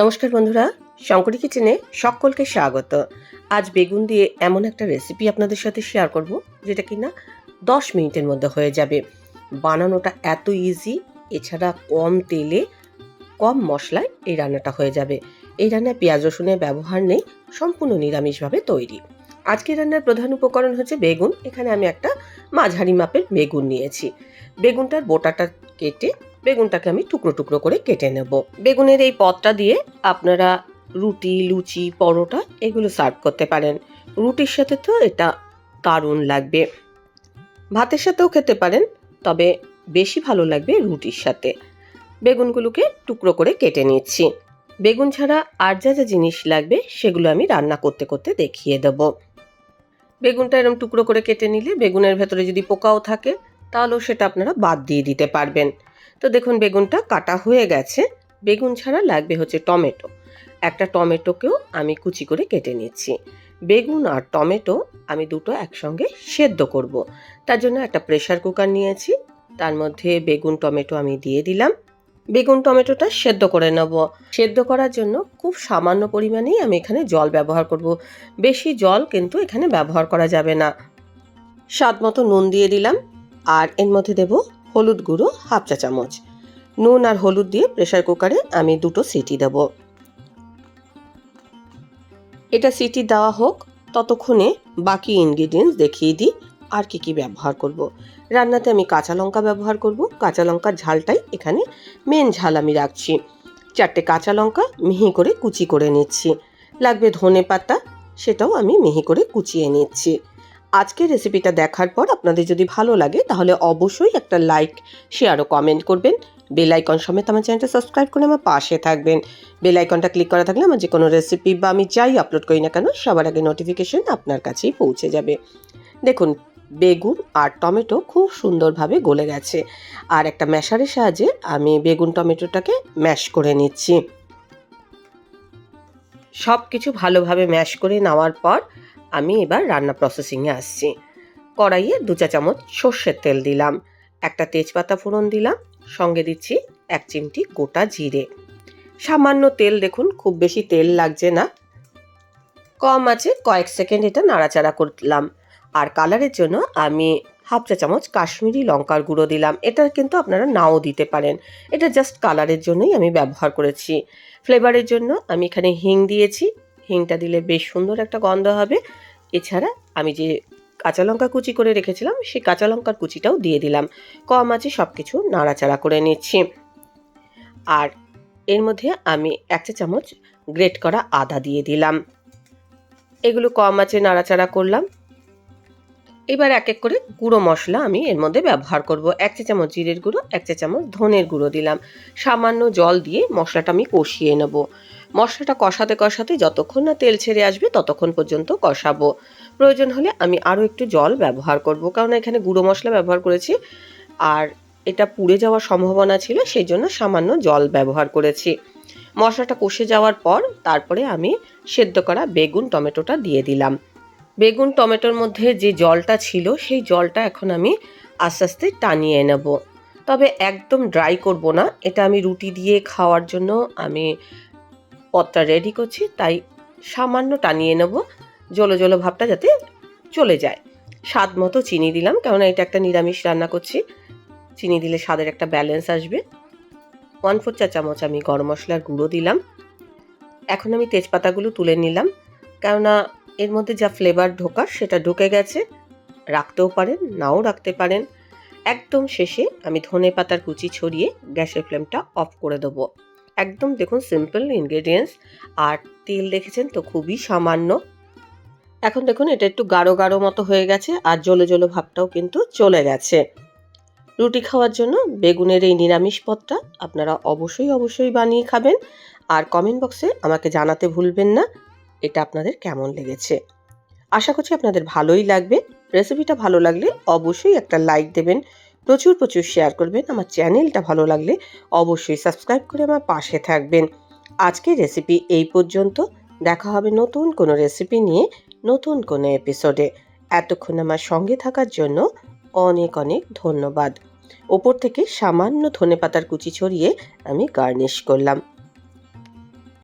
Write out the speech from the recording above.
নমস্কার বন্ধুরা, শঙ্করী কিচেনে সকলকে স্বাগত। আজ বেগুন দিয়ে এমন একটা রেসিপি আপনাদের সাথে শেয়ার করব, যেটা কিনা দশ মিনিটের মধ্যে হয়ে যাবে। বানানোটা এত ইজি এছাড়া কম তেলে, কম মশলায় এই রান্নাটা হয়ে যাবে। এই রান্নায় পেঁয়াজ রসুনের ব্যবহার নেই, সম্পূর্ণ নিরামিষভাবে তৈরি। আজকের রান্নার প্রধান উপকরণ হচ্ছে বেগুন। এখানে আমি একটা মাঝারি মাপের বেগুন নিয়েছি। বেগুনটার বোটাটা কেটে বেগুনটাকে আমি টুকরো টুকরো করে কেটে নেব। বেগুনের এই পদটা দিয়ে আপনারা রুটি, লুচি, পরোটা এগুলো সার্ভ করতে পারেন। রুটির সাথে তো এটা দারুণ লাগবে। ভাতের সাথেও খেতে পারেন, তবে বেশি ভালো লাগবে রুটির সাথে। বেগুনগুলোকে টুকরো করে কেটে নিচ্ছি। বেগুন ছাড়া আর যা যা জিনিস লাগবে সেগুলো আমি রান্না করতে করতে দেখিয়ে দেব। বেগুনটা এরকম টুকরো করে কেটে নিলে বেগুনের ভেতরে যদি পোকাও থাকে, তাহলেও সেটা আপনারা বাদ দিয়ে দিতে পারবেন। তো দেখুন বেগুনটা কাটা হয়ে গেছে। বেগুন ছাড়া লাগবে হচ্ছে টমেটো। একটা টমেটোকেও আমি কুচি করে কেটে নিচ্ছি। বেগুন আর টমেটো আমি দুটো একসঙ্গে সেদ্ধ করব। তার জন্য একটা প্রেশার কুকার নিয়েছি। তার মধ্যে বেগুন, টমেটো আমি দিয়ে দিলাম। বেগুন, টমেটোটা সেদ্ধ করে নেব। সেদ্ধ করার জন্য খুব সামান্য পরিমাণেই আমি এখানে জল ব্যবহার করব। বেশি জল কিন্তু এখানে ব্যবহার করা যাবে না। স্বাদ মতো নুন দিয়ে দিলাম। আর এর মধ্যে দেব হলুদ গুঁড়ো হাফ চা চামচ। নুন আর হলুদ দিয়ে প্রেশার কুকারে আমি দুটো সিটি দেব। এটা সিটি দেওয়া হোক, ততক্ষণে বাকি ইনগ্রিডিয়েন্টস দেখিয়ে দিই আর কি কি ব্যবহার করব। রান্নাতে আমি কাঁচা লঙ্কা ব্যবহার করব। কাঁচা লঙ্কার ঝালটাই এখানে মেন ঝাল আমি রাখছি। চারটে কাঁচা লঙ্কা মিহি করে কুচি করে নিচ্ছি। লাগবে ধনে পাতা, সেটাও আমি মিহি করে কুচিয়ে নিচ্ছি। আজকের রেসিপিটা দেখার পর আপনাদের যদি ভালো লাগে, তাহলে অবশ্যই একটা লাইক শেয়ার ও কমেন্ট করবেন। বেল আইকন সমেত আমার চ্যানেলটা সাবস্ক্রাইব করে আমার পাশে থাকবেন। বেল আইকনটা ক্লিক করা থাকলে আমার যে কোনো রেসিপি বা আমি যাই আপলোড করি না কেন, সবার আগে নোটিফিকেশন আপনার কাছেই পৌঁছে যাবে। দেখুন, বেগুন আর টমেটো খুব সুন্দরভাবে গলে গেছে। আর একটা ম্যাশারের সাহায্যে আমি বেগুন টমেটোটাকে ম্যাশ করে নিচ্ছি। সব কিছু ভালোভাবে ম্যাশ করে নেওয়ার পর আমি এবার রান্না প্রসেসিংয়ে আসছি। কড়াইয়ে দু চা চামচ সর্ষের তেল দিলাম, একটা তেজপাতা ফোড়ন দিলাম, সঙ্গে দিচ্ছি এক চিমটি গোটা জিরে। সামান্য তেল দেখুন, খুব বেশি তেল লাগছে না। কম আছে কয়েক সেকেন্ড এটা নাড়াচাড়া করলাম। আর কালারের জন্য আমি হাফ চা চামচ কাশ্মীরি লঙ্কার গুঁড়ো দিলাম। এটা কিন্তু আপনারা নাও দিতে পারেন। এটা জাস্ট কালারের জন্যই আমি ব্যবহার করেছি। ফ্লেভারের জন্য আমি এখানে হিং দিয়েছি হিংটা দিলে বেশ সুন্দর একটা গন্ধ হবে। এছাড়া আমি যে কাঁচা লঙ্কা কুচি করে রেখেছিলাম, সেই কাঁচা লঙ্কার কুচিটাও দিয়ে দিলাম। কম আছে সব কিছু নাড়াচাড়া করে নিচ্ছি। আর এর মধ্যে আমি এক চা চামচ গ্রেট করা আদা দিয়ে দিলাম। এগুলো কম আছে নাড়াচাড়া করলাম। এবার এক এক করে গুঁড়ো মশলা আমি এর মধ্যে ব্যবহার করব। এক চা চামচ জিরের গুঁড়ো, এক চা চামচ ধনের গুঁড়ো দিলাম। সামান্য জল দিয়ে মশলাটা আমি কষিয়ে নেব। মশলাটা কষাতে কষাতে যতক্ষণ না তেল ছেড়ে আসবে ততক্ষণ পর্যন্ত কষাবো। প্রয়োজন হলে আমি আরও একটু জল ব্যবহার করব, কারণ এখানে গুঁড়ো মশলা ব্যবহার করেছি আর এটা পুড়ে যাওয়ার সম্ভাবনা ছিল সেই জন্য সামান্য জল ব্যবহার করেছি। মশলাটা কষে যাওয়ার পর তারপরে আমি সেদ্ধ করা বেগুন, টমেটোটা দিয়ে দিলাম। বেগুন, টমেটোর মধ্যে যে জলটা ছিল, সেই জলটা এখন আমি আস্তে আস্তে টানিয়ে নেব। তবে একদম ড্রাই করব না, এটা আমি রুটি দিয়ে খাওয়ার জন্য আমি পদটা রেডি করছি, তাই সামান্য টানিয়ে নেব। জলো জলো ভাবটা যাতে চলে যায়। স্বাদ মতো চিনি দিলাম, কেননা এটা একটা নিরামিষ রান্না করছি। চিনি দিলে স্বাদের একটা ব্যালেন্স আসবে। ওয়ান ফোর চা চামচ আমি গরম মশলার গুঁড়ো দিলাম। এখন আমি তেজপাতাগুলো তুলে নিলাম, কেননা এর মধ্যে যা ফ্লেভার ঢোকার সেটা ঢুকে গেছে। রাখতেও পারেন, নাও রাখতে পারেন। একদম শেষে আমি ধনে পাতার কুচি ছড়িয়ে গ্যাসের ফ্লেমটা অফ করে দেবো। একদম দেখুন সিম্পল ইনগ্রেডিয়েন্টস আর তেল দেখেছেন তো খুবই সামান্য। এখন দেখুন এটা একটু গাঢ় গাঢ় মতো হয়ে গেছে, আর জলো জলো ভাবটাও কিন্তু চলে গেছে। রুটি খাওয়ার জন্য বেগুনের এই নিরামিষ পদটা আপনারা অবশ্যই অবশ্যই বানিয়ে খাবেন, আর কমেন্ট বক্সে আমাকে জানাতে ভুলবেন না, এটা আপনাদের কেমন লেগেছে। আশা করছি আপনাদের ভালোই লাগবে। রেসিপিটা ভালো লাগলে অবশ্যই একটা লাইক দেবেন প্রচুর প্রচুর শেয়ার করবেন। আমার চ্যানেলটা ভালো লাগলে অবশ্যই সাবস্ক্রাইব করে আমার পাশে থাকবেন। আজকের রেসিপি এই পর্যন্ত। দেখা হবে নতুন কোনো রেসিপি নিয়ে নতুন কোনো এপিসোডে এতক্ষণ আমার সঙ্গে থাকার জন্য অনেক অনেক ধন্যবাদ। ওপর থেকে সামান্য ধনে পাতার কুচি ছড়িয়ে আমি গার্নিশ করলাম।